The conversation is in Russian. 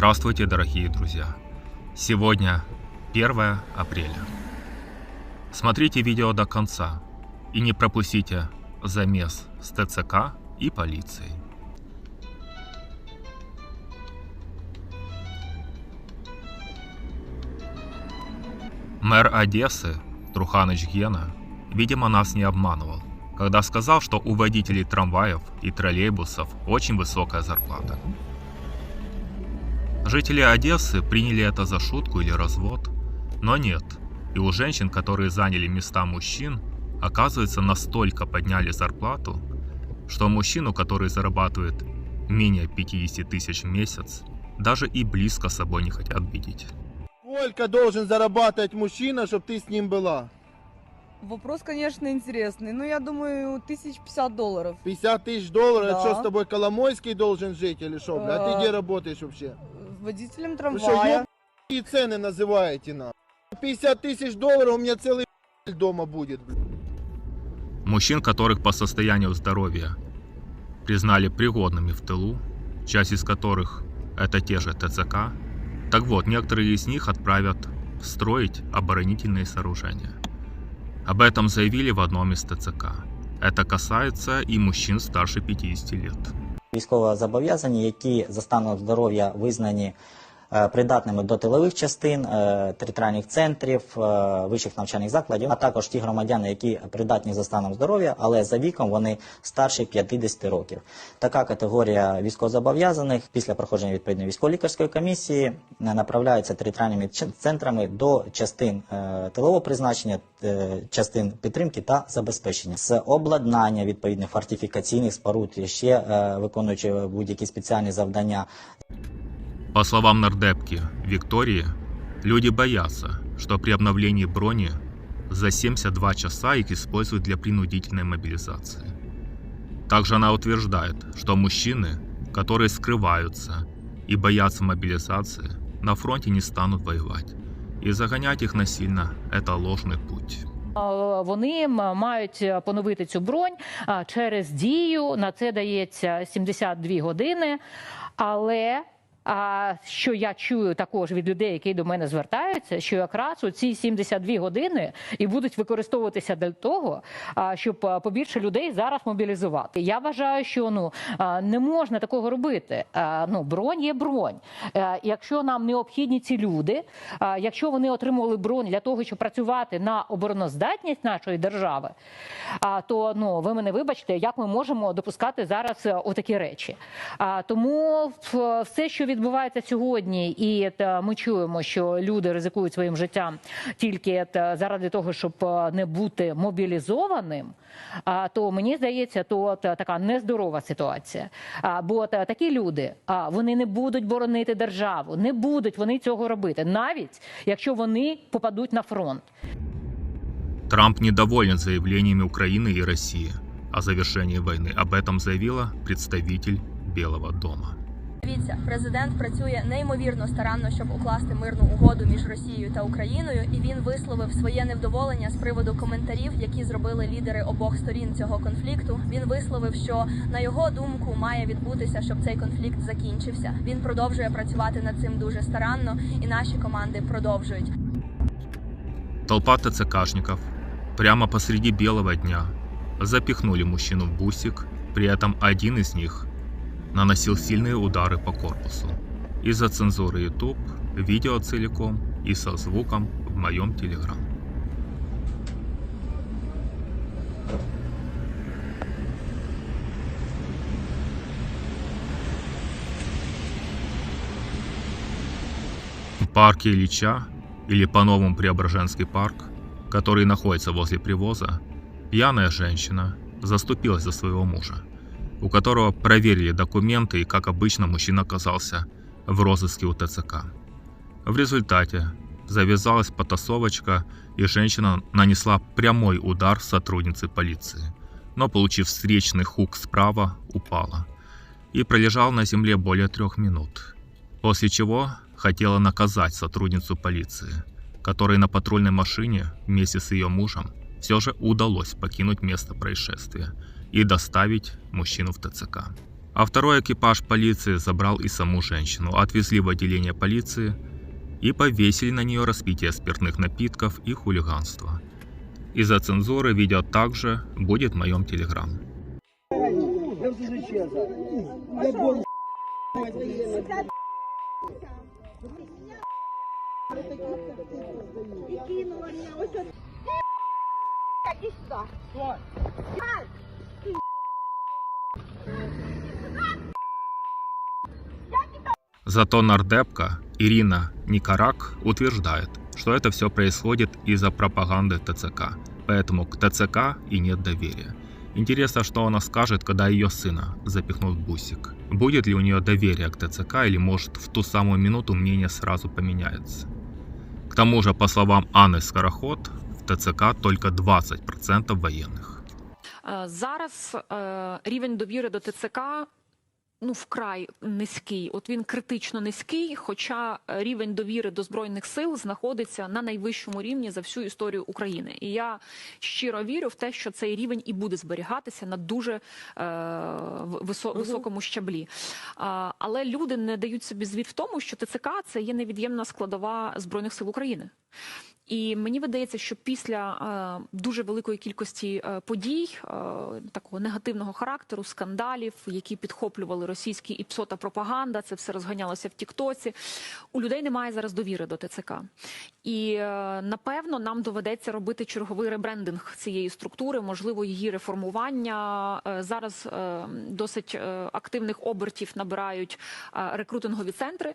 Здравствуйте, дорогие друзья! Сегодня 1 апреля. Смотрите видео до конца и не пропустите замес с ТЦК и полицией. Мэр Одессы Труханыч Гена, видимо, нас не обманывал, когда сказал, что у водителей трамваев и троллейбусов очень высокая зарплата. Жители Одессы приняли это за шутку или развод, но нет. И у женщин, которые заняли места мужчин, оказывается, настолько подняли зарплату, что мужчину, который зарабатывает менее 50 тысяч в месяц, даже и близко с собой не хотят видеть. Сколько должен зарабатывать мужчина, чтобы ты с ним была? Вопрос, конечно, интересный. Ну, я думаю, тысяч пятьдесят долларов. 50 тысяч долларов, Да. это что, с тобой Коломойский должен жить или что, бля? А ты А. где работаешь вообще? Водителем Вы трамвая. что, ебаные цены называете, на? 50 тысяч долларов у меня целый дома будет. Мужчин, которых по состоянию здоровья признали пригодными в тылу, часть из которых это те же ТЦК, так вот, некоторые из них отправят строить оборонительные сооружения. Об этом заявили в одном из ТЦК. Это касается и мужчин старше 50 лет. Військовозобов'язані, які за станом здоров'я визнані придатними до тилових частин, е, територіальних центрів, е, вищих навчальних закладів, а також ті громадяни, які придатні за станом здоров'я, але за віком вони старші 50 років. Така категорія військовозобов'язаних після проходження відповідної військово-лікарської комісії е, направляються територіальними центрами до частин е, тилового призначення, е, частин підтримки та забезпечення з обладнання відповідних фортифікаційних споруд, ще е, виконуючи будь-які спеціальні завдання По словам нардепки Виктории, люди боятся, что при обновлении брони за 72 часа их используют для принудительной мобилизации. Также она утверждает, что мужчины, которые скрываются и боятся мобилизации, на фронте не станут воевать. И загонять их насильно – это ложный путь. А, Вони м- мають поновити цю бронь а, через дію. На це дається 72 години. Але а, що я чую також від людей, які до мене звертаються, що якраз у ці 72 години і будуть використовуватися для того, щоб побільше людей зараз мобілізувати. Я вважаю, що ну не можна такого робити. Ну бронь є бронь. Е, Якщо нам необхідні ці люди, якщо вони отримували бронь для того, щоб працювати на обороноздатність нашої держави, то ну ви мене вибачте, як ми можемо допускати зараз е, отакі речі. Тому все, що відбувається сьогодні, і та, ми чуємо, що люди ризикують своїм життям тільки та, заради того, щоб е, не бути мобілізованим. А, то мені здається, то та, така нездорова ситуація. А, бо та, такі люди а, вони не будуть боронити державу, не будуть вони цього робити, навіть якщо вони попадуть на фронт. Трамп недоволен заявлениями Украины и России о завершении войны. Об этом заявила представитель Белого дома. Дивіться, президент працює неймовірно старанно, щоб укласти мирну угоду між Росією та Україною, і він висловив своє невдоволення з приводу коментарів, які зробили лідери обох сторін цього конфлікту. Він висловив, що на його думку має відбутися, щоб цей конфлікт закінчився. Він продовжує працювати над цим дуже старанно, і наші команди продовжують. Толпа ТЦКшников прямо посреди белого дня запихнули мужчину в бусик, при этом один из них наносил сильные удары по корпусу. Из-за цензуры YouTube видео целиком и со звуком в моем телеграм. В парке Ильича или по-новому Преображенский парк, который находится возле привоза, пьяная женщина заступилась за своего мужа, у которого проверили документы и, как обычно, мужчина оказался в розыске у ТЦК. В результате завязалась потасовочка, и женщина нанесла прямой удар сотруднице полиции, но, получив встречный хук справа, упала и пролежала на земле более трех минут, после чего хотела наказать сотрудницу полиции, которой на патрульной машине вместе с ее мужем все же удалось покинуть место происшествия и доставить мужчину в ТЦК. А второй экипаж полиции забрал и саму женщину, отвезли в отделение полиции и повесили на нее распитие спиртных напитков и хулиганство. Из-за цензуры видео также будет в моем телеграм. Зато нардепка Ирина Никарак утверждает, что это все происходит из-за пропаганды ТЦК, поэтому к ТЦК и нет доверия. Интересно, что она скажет, когда ее сына запихнут в бусик. Будет ли у нее доверие к ТЦК или может в ту самую минуту мнение сразу поменяется. К тому же, по словам Анны Скороход, в ТЦК только 20% военных. Е, Зараз е, рівень довіри до ТЦК ну вкрай низький. От він критично низький, хоча е, рівень довіри до збройних сил знаходиться на найвищому рівні за всю історію України. І я щиро вірю в те, що цей рівень і буде зберігатися на дуже е, висо- високому щаблі. А, але люди не дають собі звіт в тому, що ТЦК це є невід'ємна складова збройних сил України. І мені видається, що після е, дуже великої кількості е, подій е, такого негативного характеру, скандалів, які підхоплювали російські ІПСО та пропаганда, це все розганялося в Тіктоці. У людей немає зараз довіри до ТЦК. І е, напевно нам доведеться робити черговий ребрендинг цієї структури, можливо, її реформування. Е, Зараз е, досить активних обертів набирають рекрутингові центри.